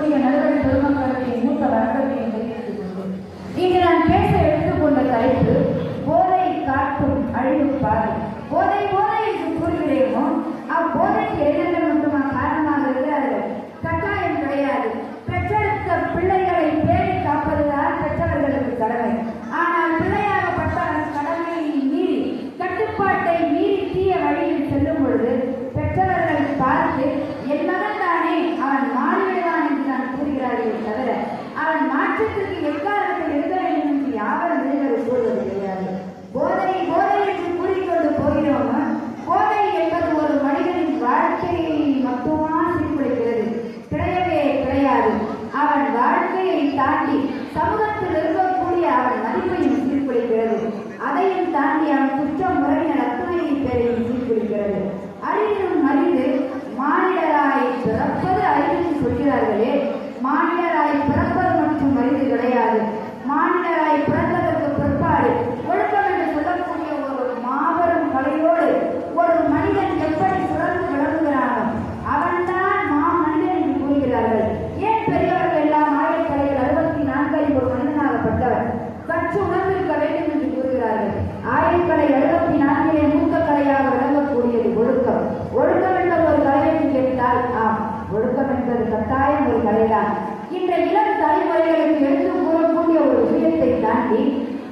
கூடிய நடுவழி பெருமக்களுக்கு மூத்த வணக்கத்தை தெரிவித்துக் கொண்டு இன்று நான் பேச எடுத்துக்கொண்ட தலைப்பு போதை காட்டும் அழிவு பாதை. போதை போதை என்று கூறுகிறேனோ அப்போதைக்கு என்னென்ன மட்டுமா காரணமாக இருக்காது கட்டாயம் கிடையாது. பெற்றெடுத்த பிள்ளைகளை பேணி காப்பதுதான் பெற்றவர்களுக்கு கடமை. ஆனால் பிள்ளையாகப்பட்டவன் கடமையை மீறி கட்டுப்பாட்டை மீறி தீய வழியில் செல்லும் பொழுது பெற்றவர்கள் பார்த்து என் மகன் தானே அவன் மாறிவிடுவான் என்று நான் கூறுகிறார்களே தவிர அவன் மாற்றத்திற்கு எக்காலத்தில் இருக்க வேண்டும் என்று யாரும் நினைவது கூறுவது கிடையாது போதை போதை என்று கூறிக்கொண்டு போகிறோம் போதை என்பது ஒரு மனிதனின் வாழ்க்கையை மட்டுமா சீர்குலைக்கிறது கிடையவே கிடையாது அவன் வாழ்க்கையை தாண்டி சமூகத்தில் இருக்கக்கூடிய அவன் மதிப்பையும் சீர்குலைக்கிறது அதையும் தாண்டி அவன் குற்றம் முறையினர் அத்துணையை பேரையும் சீர்குலைக்கிறது அறிவிலும் அறிந்து மானிடராய் பிறப்பது அறிவு சொல்கிறார்களே மானிட தாண்டி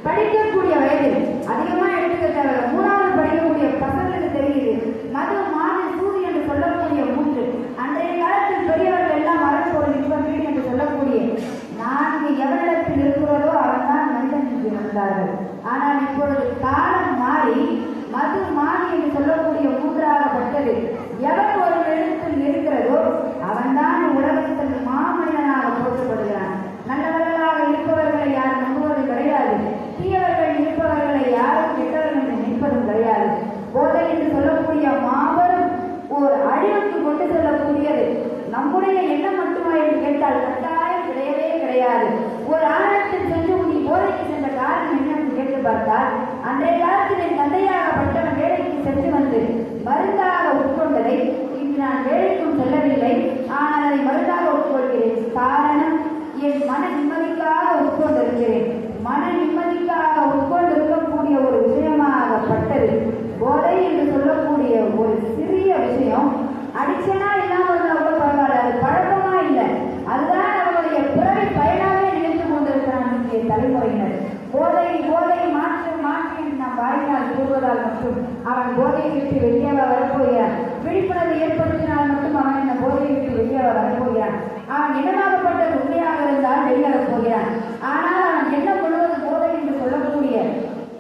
படிக்கக்கூடிய வயதில் அதிகமா எடுத்துக்க தேவையில்ல மூணாவது படிக்கக்கூடிய பசங்களுக்கு தெரியுது. மது மாது சூது என்று சொல்லக்கூடிய மூன்று. அன்றைய காலத்தில் பெரியவர்கள் எல்லாம் வரப்போது இப்ப என்று சொல்லக்கூடிய நான்கு எவரிடத்தில் இருக்கிறதோ அவன் தான் மனிதன் என்று வந்தார்கள் ஆனால் இப்பொழுது காலம் மாறி மது மாது என்று சொல்லக்கூடிய மூன்றாகப்பட்டது எவன் ஒரு இடத்தில் இருக்கிறதோ அவன்தான் உலகத்தில் மாமனிதனாக போற்றப்படுகிறான் நல்லவர்களாக இருப்பவர்களை யாரும் நம்புவது கிடையாது தீயவர்கள் இருப்பவர்களை யாரும் கெட்டவர்கள் என்று நினைப்பதும் கிடையாது போதை என்று சொல்லக்கூடிய மாபெரும் ஒரு அழிவுக்கு கொண்டு செல்லக்கூடியது நம்முடைய எண்ணம் மட்டுமா என்று போதை போதை மாற்று மாற்றி நாம் வாயினால் கூறுவதால் மட்டும் அவன் போதையை விட்டு வெளியே வரப்போகிறான். விழிப்புணர்வு ஏற்படுத்தினால் மட்டும் அவன் இந்த போதையை விட்டு வெளியே வரப்போகிறான். அவன் இனமாகப்பட்ட உண்மையாக இருந்தால் வெளியேற போகிறான். ஆனால் அவன் என்ன முழுவதும் போதை என்று சொல்லக்கூடிய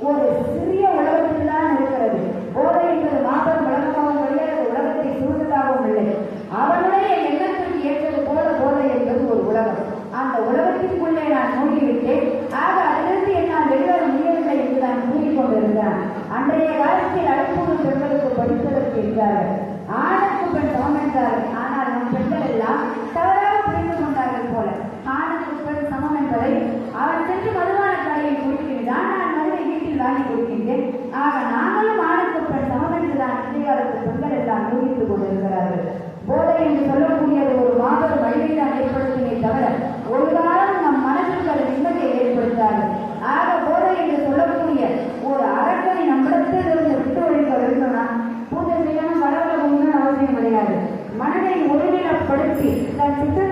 ஒரு சிறிய உலகத்தில் தான் இருக்கிறது. போதை என்பது மாபெரும் உலகமாகவும் கிடையாது உலகத்தை சூழ்ந்ததாகவும் இல்லை. அவனுடைய எண்ணத்திற்கு ஏற்றது போல போதை என்பது ஒரு உலகம். அந்த உலகத்திற்குள்ளே நான் மூழ்கிவிட்டேன். அன்றைய காலத்தில் அடுப்பூர் பெண்களுக்கு படிப்பதற்கு என்றார்கள் ஆணுக்கு பெண் சமம் என்றார்கள். ஆனால் நம் பெண்கள் எல்லாம் தவறாக புரிந்து கொண்டார்கள் போல. ஆணுக்கு பெண் சமம் என்பதை அவன் சென்று மதுவான கடையில் குடிக்கின்றான் நான் மதுரை வீட்டில் வாங்கி கொடுக்கின்றேன். ஆக நாங்களும் ஆணுக்கு பெண் சமம் என்றுதான் இன்றைய காலத்து பெண்கள் எல்லாம் யூகித்துக் கொண்டிருக்கிறார்கள். போதை என்று சொல்லக்கூடிய repeat. Now, prepare